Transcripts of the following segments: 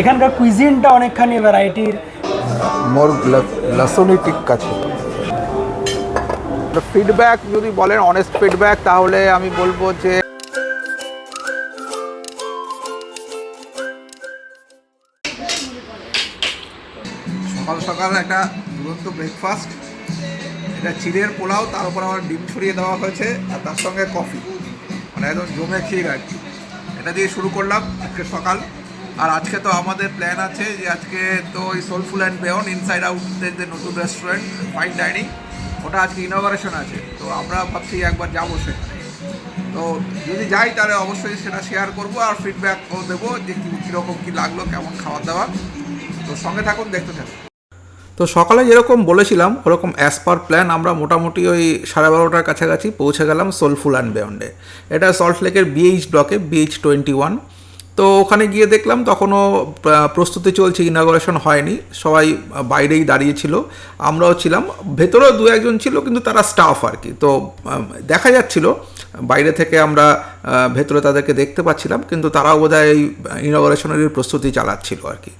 এখানকার কুইজিনটা অনেকখানি ভ্যারাইটির মোর লসনি টিক্কা ছিল ফিডব্যাক যদি বলেন অনেস্ট ফিডব্যাক তাহলে আমি বলব যে সকাল সকাল একটা দুরন্ত ব্রেকফাস্ট এটা চিড়ের পোলাও তার উপর আমার ডিম ছড়িয়ে দেওয়া হয়েছে আর তার সঙ্গে কফি মানে একদম জমে ক্ষীর আর কি এটা দিয়ে শুরু করলাম আজকে সকাল। আর আজকে তো আমাদের প্ল্যান আছে যে আজকে তো ওই সোলফুল অ্যান্ড বেয়ন ইনসাইড আউটদের যে নতুন রেস্টুরেন্ট ফাইন ডাইনিং ওটা আজকে ইনোভারেশন আছে। তো আমরা ভাবছি একবার যাব সেখানে। তো যদি যাই তাহলে অবশ্যই সেটা শেয়ার করব আর ফিডব্যাকও দেবো যে কী কীরকম কী লাগল, কেমন খাবার দাবার তো সঙ্গে থাকুন, দেখতে থাকুন। তো সকালে যেরকম বলেছিলাম, ওরকম অ্যাজ পার প্ল্যান আমরা মোটামুটি ওই সাড়ে বারোটার কাছাকাছি পৌঁছে গেলাম সোলফুল অ্যান্ড বেয়ন্ডে এটা সল্ট লেকের বিএইচ ব্লকে বিএইচ টোয়েন্টি ওয়ান তো ওখানে গিয়ে দেখলাম তখনও প্রস্তুতি চলছে ইনাগরেশন হয়নি। সবাই বাইরেই দাঁড়িয়ে ছিল আমরাও ছিলাম। ভেতরেও দু একজন ছিল, কিন্তু তারা স্টাফ আর কি। তো দেখা যাচ্ছিল। বাইরে থেকে আমরা ভেতরে তাদেরকে দেখতে পাচ্ছিলাম, কিন্তু তারাও বোধহয় এই ইনাগরেশনের প্রস্তুতি চালাচ্ছিল আর কি।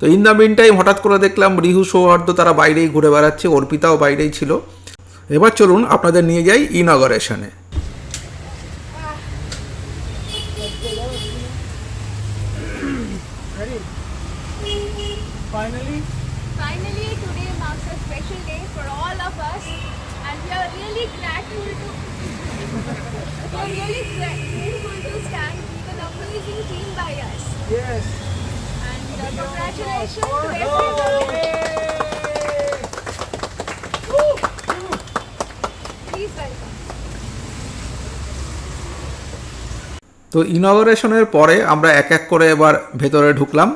তো ইন দ্য মিন টাইম হঠাৎ করে দেখলাম রিহু সৌহার্দ্য তারা বাইরেই ঘুরে বেড়াচ্ছে অর্পিতাও বাইরেই ছিল। এবার চলুন আপনাদের নিয়ে যাই ইনগরেশনে Yes. তো ইনগরেশনের পরে আমরা এক এক করে এবার ভেতরে ঢুকলাম।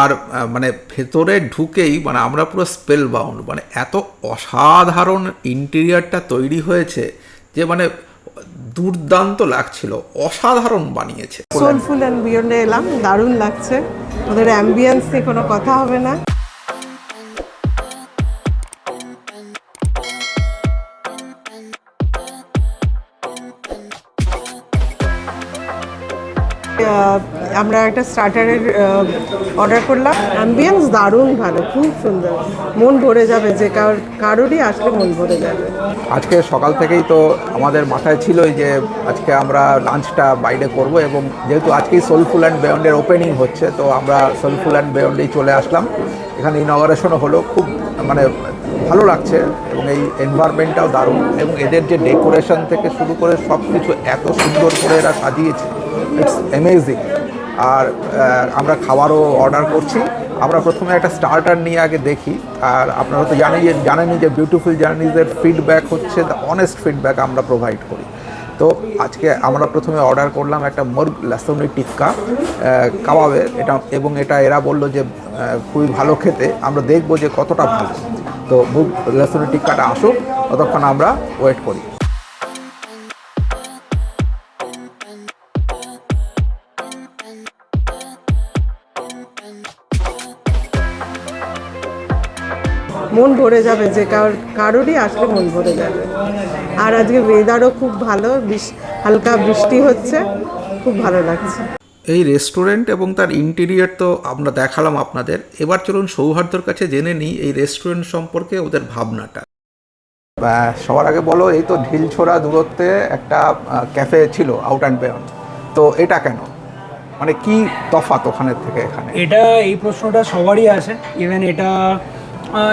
আর মানে ভেতরে ঢুকেই মানে আমরা পুরো স্পেল বাউন্ড মানে এত অসাধারণ ইন্টেরিয়ারটা তৈরি হয়েছে যে মানে দুর্দান্ত লাগছিল, অসাধারণ বানিয়েছে। সোলফুল অ্যান্ড বিয়ন্ডে এলাম, দারুণ লাগছে। ওদের অ্যাম্বিয়েন্স নিয়ে কোনো কথা হবে না। আমরা একটা স্টার্টারের অর্ডার করলাম। অ্যাম্বিয়েন্স দারুণ ভালো, খুব সুন্দর। মন ভরে যাবে, যে কার- কারোরই আসলে মন ভরে যাবে। আজকে সকাল থেকেই তো আমাদের মাথায় ছিলই যে আজকে আমরা লাঞ্চটা বাইরে করব এবং যেহেতু আজকেই সোলফুল অ্যান্ড বেয়ন্ডের ওপেনিং হচ্ছে, তো আমরা সোলফুল অ্যান্ড বেয়ন্ডেই চলে আসলাম। এখানে ইনগারেশনও হলো, খুব মানে ভালো লাগছে এবং এই এনভায়রনমেন্টটাও দারুণ এবং এদের যে ডেকোরেশন থেকে শুরু করে সব কিছু এত সুন্দর করে এরা সাজিয়েছে ইটস অ্যামেজিং আর আমরা খাবারও অর্ডার করছি। আমরা প্রথমে একটা স্টার্টার নিয়ে আগে দেখি। আর আপনারা তো জানেন যে, জানেনই যে বিউটিফুল জার্নিজের ফিডব্যাক হচ্ছে দ্য অনেস্ট ফিডব্যাক আমরা প্রোভাইড করি। তো আজকে আমরা প্রথমে অর্ডার করলাম একটা মুরগ লাসনি টিক্কা কাবাবের এটা, এবং এটা এরা বলল যে খুবই ভালো খেতে। আমরা দেখব যে কতটা ভালো। তো মুরগ লাসনি টিক্কাটা আসুক, ততক্ষণ আমরা ওয়েট করি। মন ভরে যাবে যে কার কারোরই আসলে মন ভরে যাবে। আর আজকে ওয়েদারও খুব ভালো হালকা বৃষ্টি হচ্ছে খুব ভালো লাগছে। এই রেস্টুরেন্ট এবং তার ইন্টেরিয়ার তো আমরা দেখালাম আপনাদের। এবার চলুন সৌহার্দ্যর কাছে জেনে নিই এই রেস্টুরেন্ট সম্পর্কে ওদের ভাবনাটা। সবার আগে বলো এই তো ঢিলছোড়া দূরত্বে একটা ক্যাফে ছিল আউট অ্যান্ড বেয়ন তো এটা কেন? মানে কি তফাৎ ওখানের থেকে এখানে? এটা এই প্রশ্নটা সবারই আছে ইভেন এটা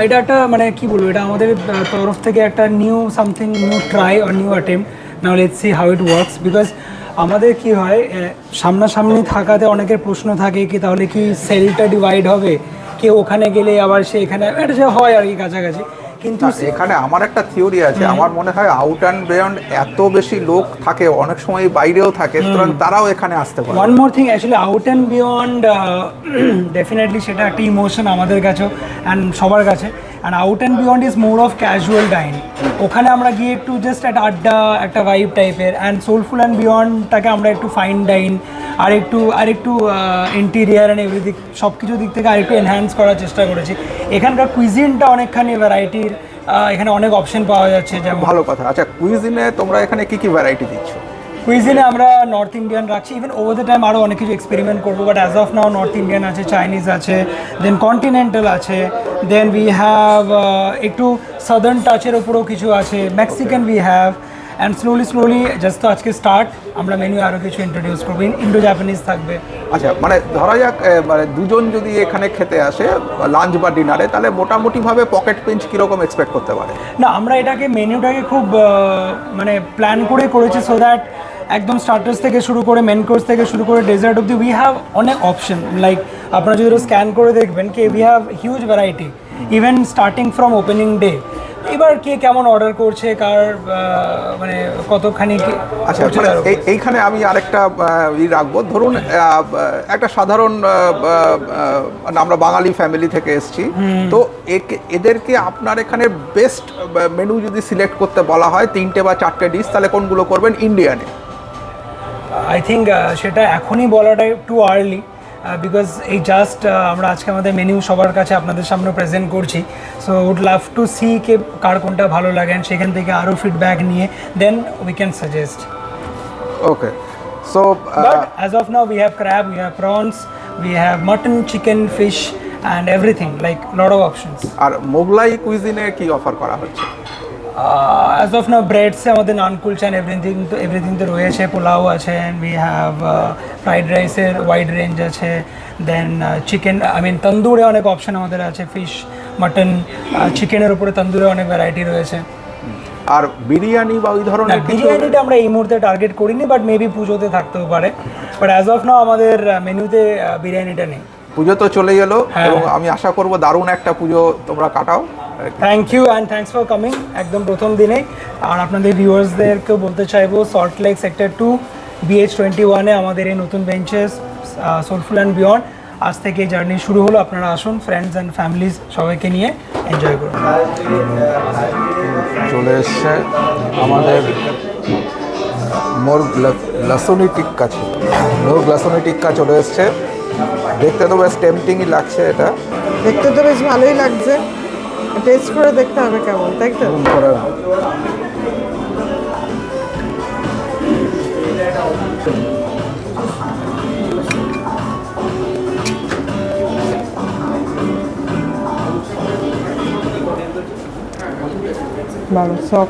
এটা একটা মানে কি বলব, এটা আমাদের তরফ থেকে একটা new something new try R new attempt now let's see how it works because আমাদের কি হয় সামনাসামনি থাকাতে অনেকের প্রশ্ন থাকে কি, তাহলে কি সেলটা ডিভাইড হবে? কে ওখানে গেলে আবার সে এখানে, এটা যে হয় আর কি কাছাকাছি। কিন্তু এখানে আমার একটা থিওরি আছে। আমার মনে হয় আউট অ্যান্ড বিয়ন্ড এত বেশি লোক থাকে অনেক সময় বাইরেও থাকে সুতরাং তারাও এখানে আসতে পারে one more thing actually out and beyond definitely সেটা একটা ইমোশন আমাদের কাছেও অ্যান্ড সবার কাছে। And out and beyond is more of casual dine ওখানে আমরা গিয়ে একটু জাস্ট একটা আড্ডা, একটা ভাইব টাইপের অ্যান্ড সোলফুল অ্যান্ড বিয়ন্ডটাকে আমরা একটু ফাইন ডাইন আর একটু আর একটু ইন্টেরিয়ার অ্যান্ড এভরিথিং সব কিছু দিক থেকে আর একটু এনহ্যান্স করার চেষ্টা করেছি। এখানকার কুইজিনটা অনেকখানি ভ্যারাইটির এখানে অনেক অপশন পাওয়া যাচ্ছে, যেমন ভালো কথা। আচ্ছা কুইজিনে তোমরা এখানে কি কি ভ্যারাইটি দিচ্ছ? কুইজিনে আমরা নর্থ ইন্ডিয়ান রাখছি। ইভেন ওভার দ্য টাইম আরও অনেক কিছু এক্সপেরিমেন্ট করব but as of now north Indian আছে চাইনিজ আছে দেন কন্টিনেন্টাল আছে দেন উই হ্যাভ একটু সাদার্ন টাচের ওপরেও কিছু আছে Mexican we have and slowly slowly just তো আজকে স্টার্ট আমরা মেনু আরও কিছু ইন্ট্রোডিউস করব। ইন্ডো জাপানিজ থাকবে। আচ্ছা মানে ধরা যাক মানে দুজন যদি এখানে খেতে আসে লাঞ্চ বা ডিনারে তাহলে মোটামুটিভাবে পকেট পিঞ্চ কীরকম এক্সপেক্ট করতে পারে? না আমরা এটাকে মেনুটাকে খুব মানে প্ল্যান করে করেছি সো দ্যাট একদম স্টার্টার্স থেকে শুরু করে মেন কোর্স থেকে শুরু করে ডেজার্ট অব্দি উই হ্যাভ অনেক অপশন লাইক আপনারা যদি স্ক্যান করে দেখবেন কি we have huge variety even starting from opening day এবার কে কেমন অর্ডার করছে কার মানে কতখানি আচ্ছা। এই- এইখানে আমি আরেকটা ই রাখব। ধরুন একটা সাধারণ মানে আমরা বাঙালি ফ্যামিলি থেকে এসেছি। তো এদেরকে আপনার এখানে বেস্ট মেনু যদি সিলেক্ট করতে বলা হয় তিনটে বা চারটে ডিশ তাহলে কোনগুলো করবেন? ইন্ডিয়ানে আই থিঙ্ক সেটা এখনই বলাটা একটু আর্লি বিকজ এই জাস্ট আমরা আজকে আমাদের মেনু সবার কাছে আপনাদের সামনে প্রেজেন্ট করছি। So would love to see কে কার কোনটা ভালো লাগে সেখান থেকে আরও ফিডব্যাক নিয়ে then we can suggest okay so as of now we have crab we have prawns we have mutton chicken fish and everything like lot of options আর মোগলাই কুইজিনে কি অফার করা হচ্ছে? অ্যাজ অফ নাও ব্রেডসে আমাদের naan kulcha everything তো everything তো রয়েছে পোলাও আছে অ্যান্ড উই হ্যাভ ফ্রাইড রাইসের ওয়াইড রেঞ্জ আছে দেন চিকেন আই মিন তন্দুরে অনেক অপশন আমাদের আছে ফিশ মাটন চিকেনের উপরে তন্দুরে অনেক ভ্যারাইটি রয়েছে। আর বিরিয়ানি বা ওই ধরনের বিরিয়ানিটা আমরা এই মুহূর্তে টার্গেট করিনি বাট মেবি পুজোতে থাকতেও পারে। বাট অ্যাজ অফ নাও আমাদের মেনুতে বিরিয়ানিটা নেই। পুজো তো চলেই এলো হ্যাঁ। এবং আমি আশা করব দারুণ একটা পুজো তোমরা কাটাও। Thank you and thanks for coming একদম প্রথম দিনে। আর আপনাদের ভিউয়ার্সদেরকেও বলতে চাইব Salt Lake sector two BH twenty ওয়ানে আমাদের এই নতুন বেঞ্চেস সোলফুল অ্যান্ড বিয়ন্ড আজ থেকে এই জার্নি শুরু হলো আপনারা আসুন ফ্রেন্ডস অ্যান্ড ফ্যামিলিজ সবাইকে নিয়ে এনজয় করুন। চলে এসছে আমাদের মোর লসুনি টিক্কা ছিল মোর লসুনি টিক্কা চলে এসছে। দেখতে তো বেশ টেম্পটিংই লাগছে এটা। দেখতে তো বেশ ভালোই লাগছে। টেস্ট করে দেখতে হবে কেমন তাই তো? ভালো সব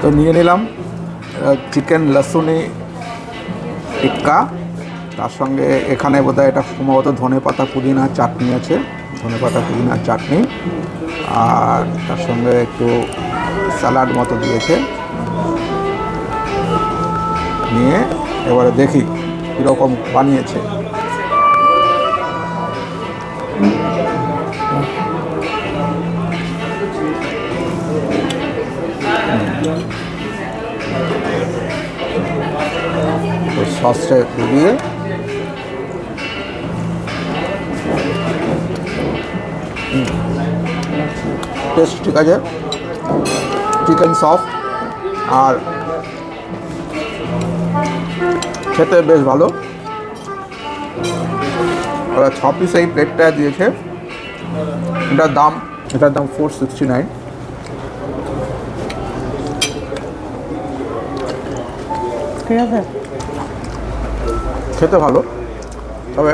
তো নিয়ে নিলাম চিকেন লসুনি টিক্কা। তার সঙ্গে এখানে বোধহয় এটা সম্ভবত ধনে পাতা পুদিনার চাটনি আছে, ধনে পাতা পুদিনার চাটনি। আর তার সঙ্গে একটু স্যালাড মতো দিয়েছে। নিয়ে এবারে দেখি কীরকম বানিয়েছে। সসটা ডুবিয়ে টেস্ট, ঠিক আছে? চিকেন সফট আর খেতে বেশ ভালো। ওরা ছ পিস এই প্লেটটা দিয়েছে। এটার দাম এটার দাম ফোর সিক্সটি নাইন ঠিক আছে খেতে ভালো, তবে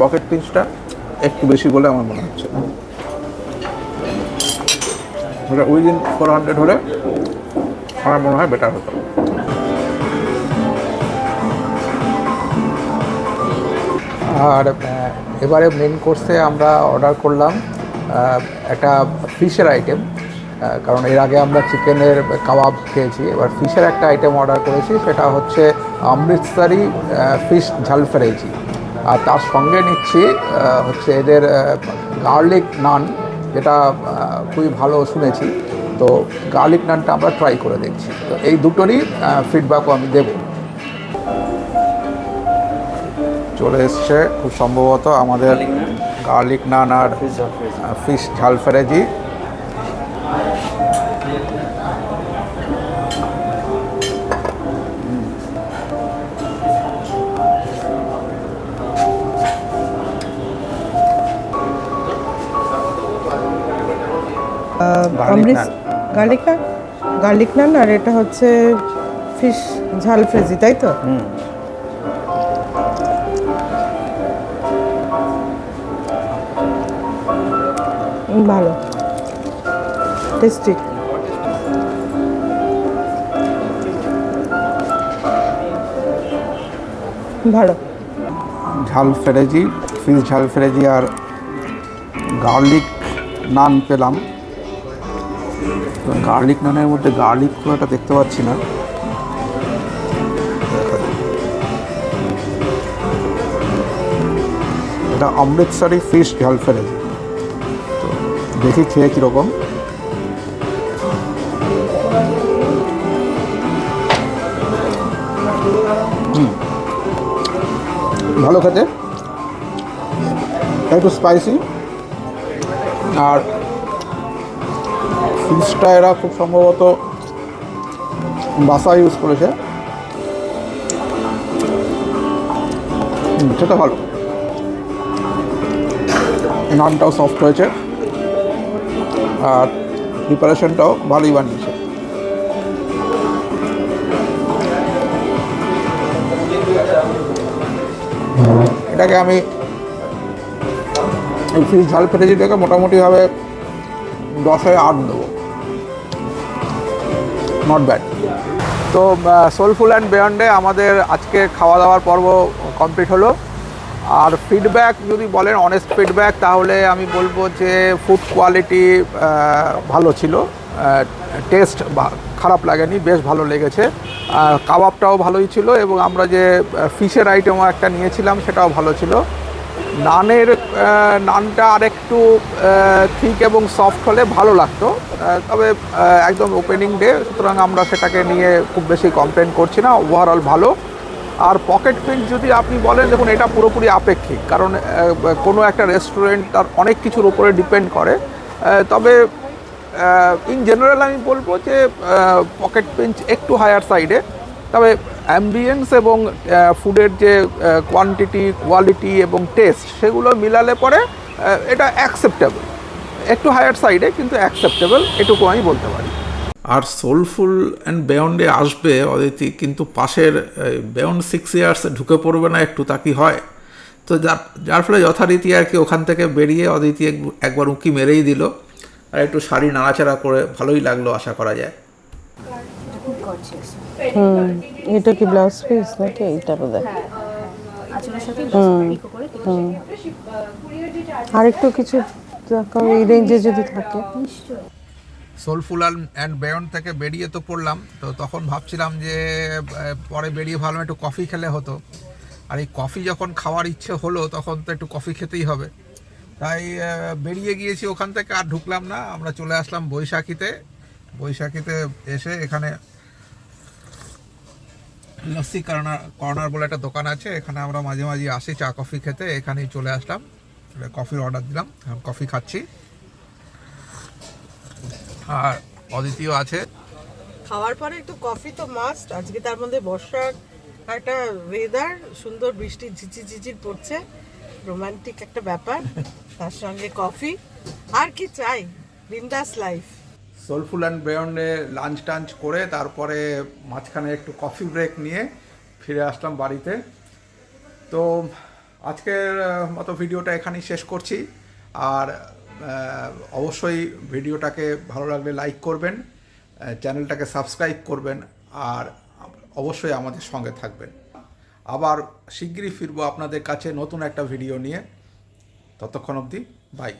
পকেট পিঞ্চটা একটু বেশি বলে আমার মনে হচ্ছে। উইদিন ফোর হান্ড্রেড হলে আমার মনে হয় বেটার হতো। আর এবারে মেন কোর্সে আমরা অর্ডার করলাম একটা ফিশের আইটেম কারণ এর আগে আমরা চিকেনের কাবাব খেয়েছি এবার ফিশের একটা আইটেম অর্ডার করেছি সেটা হচ্ছে অমৃতসরি ফিশ ঝাল ফ্রাইজি আর তার সঙ্গে নিচ্ছি হচ্ছে এদের গার্লিক নান যেটা খুবই ভালো শুনেছি। তো গার্লিক নানটা আমরা ট্রাই করে দেখছি। তো এই দুটোরই ফিডব্যাকও আমি দেবো। চলে এসছে খুব সম্ভবত আমাদের গার্লিক নান আর ফিশ ঝাল ফ্রেজি অমৃত গার্লিক নান গার্লিক নান আর এটা হচ্ছে ফিশ ঝাল ফ্রেজি তাই তো? ভালো। টেস্টি ভালো। ঝাল ফ্রেজি, ফিশ ঝাল ফ্রেজি আর গার্লিক নান পেলাম। গার্লিক নানের মধ্যে গার্লিক খুব একটা দেখতে পাচ্ছি না। এটা অমৃতসরি ফিশ ঝাল ফ্রেজি। দেখি খেয়ে কীরকম। ভালো খেতে। একটু স্পাইসি আর ফিশটা এরা খুব সম্ভবত বাসা ইউজ করেছে। সেটা ভালো। নানটাও সফট হয়েছে। আর প্রিপারেশনটাও ভালোই বানিয়েছে। এটাকে আমি ফিশ ঝাল ফ্রেজিটাকে মোটামুটিভাবে দশে আট দেবো। নট ব্যাড তো সোলফুল অ্যান্ড বেয়ন্ডে আমাদের আজকে খাওয়া দাওয়ার পর্ব কমপ্লিট হলো। আর ফিডব্যাক যদি বলেন অনেস্ট ফিডব্যাক তাহলে আমি বলব যে ফুড কোয়ালিটি ভালো ছিল। টেস্ট খারাপ লাগেনি বেশ ভালো লেগেছে। আহ, কাবাবটাও ভালোই ছিল এবং আমরা যে ফিশের আইটেমও একটা নিয়েছিলাম সেটাও ভালো ছিল। নানের নানটা আরেকটু থিক এবং সফট হলে ভালো লাগতো। তবে একদম ওপেনিং ডে সুতরাং আমরা সেটাকে নিয়ে খুব বেশি কমপ্লেন করছি না ওভারঅল ভালো। আর পকেট পিঞ্চ যদি আপনি বলেন দেখুন এটা পুরোপুরি আপেক্ষিক কারণ কোনো একটা রেস্টুরেন্ট তার অনেক কিছুর উপরে ডিপেন্ড করে। তবে ইন জেনারেল আমি বলব যে পকেট পিঞ্চ একটু হায়ার সাইডে তবে অ্যাম্বিয়েন্স এবং ফুডের যে কোয়ান্টিটি কোয়ালিটি এবং টেস্ট সেগুলো মিলালে পরে এটা অ্যাকসেপ্টেবল একটু হায়ার সাইডে কিন্তু অ্যাকসেপ্টেবল এটুকু আমি বলতে পারি। আর সোলফুল অ্যান্ড বেয়ন্ডে আসবে, অদিতি, কিন্তু পাশের বেয়ন্ড সিক্স ইয়ার্সে ঢুকে পড়বে না, একটু তা কি হয়? তো যার যার ফলে যথারীতি আর কি ওখান থেকে বেরিয়ে অদিতি এক- একবার উঁকি মেরেই দিল। আর একটু শাড়ি নাড়াচাড়া করে ভালোই লাগল আশা করা যায়। হুম এটা কি ব্লাউজ পিস নাকি? এইটা বোধ হয় আর একটু কিছু এই রেঞ্জে যদি থাকে। সোলফুল অ্যান্ড বেয়ন্ড থেকে বেরিয়ে তো পড়লাম। তো তখন ভাবছিলাম যে পরে বেরিয়ে ভাবলাম একটু কফি খেলে হতো। আর এই কফি যখন খাওয়ার ইচ্ছে হলো তখন তো একটু কফি খেতেই হবে। তাই বেরিয়ে গিয়েছি ওখান থেকে, আর ঢুকলাম না। আমরা চলে আসলাম বৈশাখীতে। বৈশাখীতে এসে এখানে লস্যি কর্নার কর্নার বলে একটা দোকান আছে। এখানে আমরা মাঝে মাঝে আসি চা, কফি খেতে। এখানেই চলে আসলাম। কফির অর্ডার দিলাম। কফি খাচ্ছি। আর অদ্বিতীয় আছে। খাওয়ার পরে একটু কফি তো মাস্ট আজকে তার মধ্যে বর্ষার একটা ওয়েদার সুন্দর বৃষ্টি ঝিঝি ঝিঝির পড়ছে। রোমান্টিক একটা ব্যাপার। তার সঙ্গে কফি আর কি চাই, বিন্দাস লাইফ সোলফুল অ্যান্ড বেয়ন্ডে লাঞ্চ টাঞ্চ করে তারপরে মাঝখানে একটু কফি ব্রেক নিয়ে ফিরে আসলাম বাড়িতে। তো আজকের মতো ভিডিওটা এখানেই শেষ করছি। আর অবশ্যই ভিডিওটাকে ভালো লাগলে লাইক করবেন চ্যানেলটাকে সাবস্ক্রাইব করবেন, আর অবশ্যই আমাদের সঙ্গে থাকবেন। আবার শিগগিরই ফিরবো আপনাদের কাছে নতুন একটা ভিডিও নিয়ে। ততক্ষণ অবধি বাই